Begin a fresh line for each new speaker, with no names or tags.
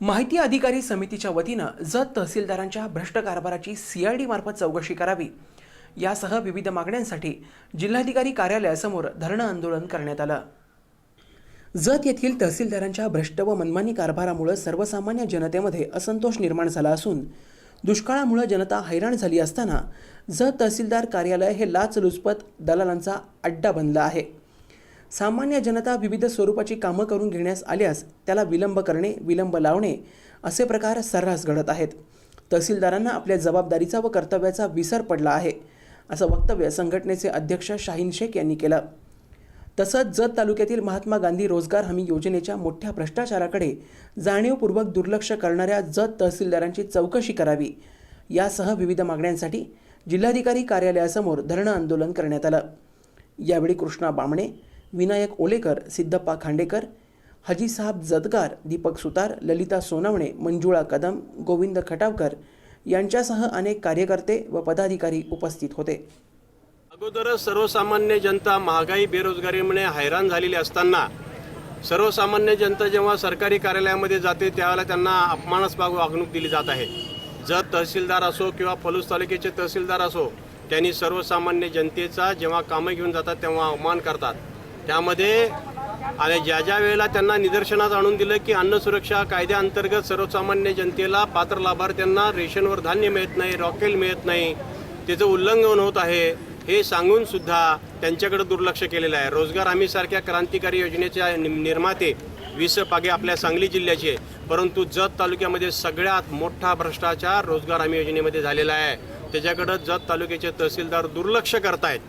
माहिती अधिकारी समितीच्या वतीनं जत तहसीलदारांच्या भ्रष्ट कारभाराची सीआयडी मार्फत चौकशी करावी. यासह विविध मागण्यांसाठी जिल्हाधिकारी कार्यालयासमोर धरणं आंदोलन करण्यात आलं. जत येथील तहसीलदारांच्या भ्रष्ट व मनमानी कारभारामुळे सर्वसामान्य जनतेमध्ये असंतोष निर्माण झाला असून दुष्काळामुळे जनता हैराण झाली असताना जत तहसीलदार कार्यालय हे लाचलुचपत दलालांचा अड्डा बनलं आहे. सामान्य जनता विविध स्वरूपाची कामं करून घेण्यास आल्यास त्याला विलंब करणे विलंब लावणे असे प्रकार सर्रास घडत आहेत. तहसीलदारांना आपल्या जबाबदारीचा व कर्तव्याचा विसर पडला आहे असं वक्तव्य संघटनेचे अध्यक्ष शाहीन शेख यांनी केलं. तसंच जत तालुक्यातील महात्मा गांधी रोजगार हमी योजनेच्या मोठ्या भ्रष्टाचाराकडे जाणीवपूर्वक दुर्लक्ष करणाऱ्या जत तहसीलदारांची चौकशी करावी यासह विविध मागण्यांसाठी जिल्हाधिकारी कार्यालयासमोर धरणं आंदोलन करण्यात आलं. यावेळी कृष्णा बामणे विनायक ओलेकर सिद्धप्पा खांडेकर हजीसाहेब जतकार दीपक सुतार ललिता सोनवणे मंजुळा कदम गोविंद खटावकर यांच्यासह अनेक कार्यकर्ते व पदाधिकारी उपस्थित होते.
अगोदरच सर्वसामान्य जनता महागाई बेरोजगारीमुळे हैराण झालेली असताना सर्वसामान्य जनता जेव्हा सरकारी कार्यालयामध्ये जाते त्यावेळेला त्यांना अपमानास्पद वागणूक दिली जात आहे. जर तहसीलदार असो किंवा पलूस तालुक्याचे तहसीलदार असो त्यांनी सर्वसामान्य जनतेचा जेव्हा कामं घेऊन जातात तेव्हा अवमान करतात. त्यामध्ये आणि ज्या ज्या वेळेला त्यांना निदर्शनात आणून दिलं की अन्न सुरक्षा कायद्याअंतर्गत सर्वसामान्य जनतेला पात्र लाभार्थ्यांना रेशनवर धान्य मिळत नाही रॉकेल मिळत नाही त्याचं उल्लंघन होत आहे हे सांगून सुद्धा त्यांच्याकडे दुर्लक्ष केलेलं आहे. रोजगार हमीसारख्या क्रांतिकारी योजनेच्या नि- निर्माते वीस पागे आपल्या सांगली जिल्ह्याचे परंतु जत तालुक्यामध्ये सगळ्यात मोठा भ्रष्टाचार रोजगार हमी योजनेमध्ये झालेला आहे. त्याच्याकडं जत तालुक्याचे तहसीलदार दुर्लक्ष करतायत.